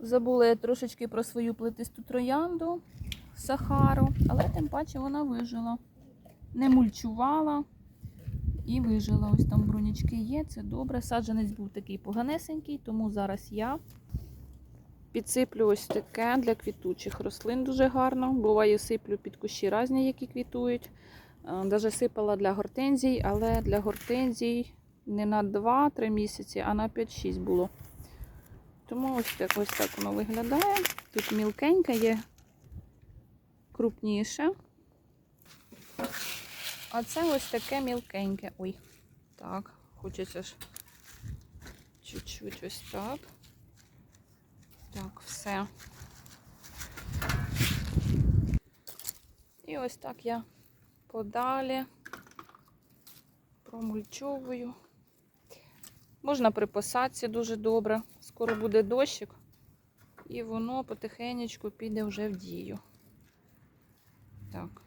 Забула я трошечки про свою плетисту троянду Сахару, але тим паче вона вижила. Не мульчувала і вижила. Ось там брунячки є, це добре. Саджанець був такий поганесенький, тому зараз я підсиплю ось таке для квітучих рослин дуже гарно. Буває, сиплю під кущі різні, які квітують. Навіть сипала для гортензій, але для гортензій не на 2-3 місяці, а на 5-6 було. Тому ось так, ось так воно виглядає. Тут мілкеньке є крупніше. А це ось таке мілкеньке. Ой, так, хочеться ж чуть-чуть ось так. Так, все. І ось так я подалі промульчовую. Можна при посадці дуже добре. Скоро буде дощик, і воно потихенечку піде вже в дію. Так.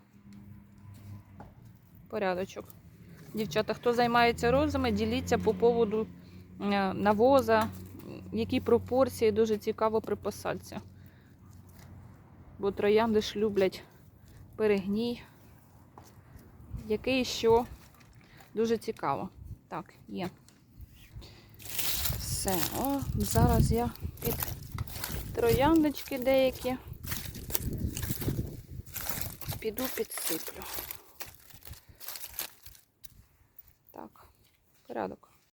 Порядочок. Дівчата, хто займається розами, діліться по поводу е, навоза, які пропорції дуже цікаво при посадці. Бо троянди ж люблять перегній. Який що дуже цікаво. Так, є. Все, о, зараз я під трояндочки деякі піду підсиплю. Так, порядок.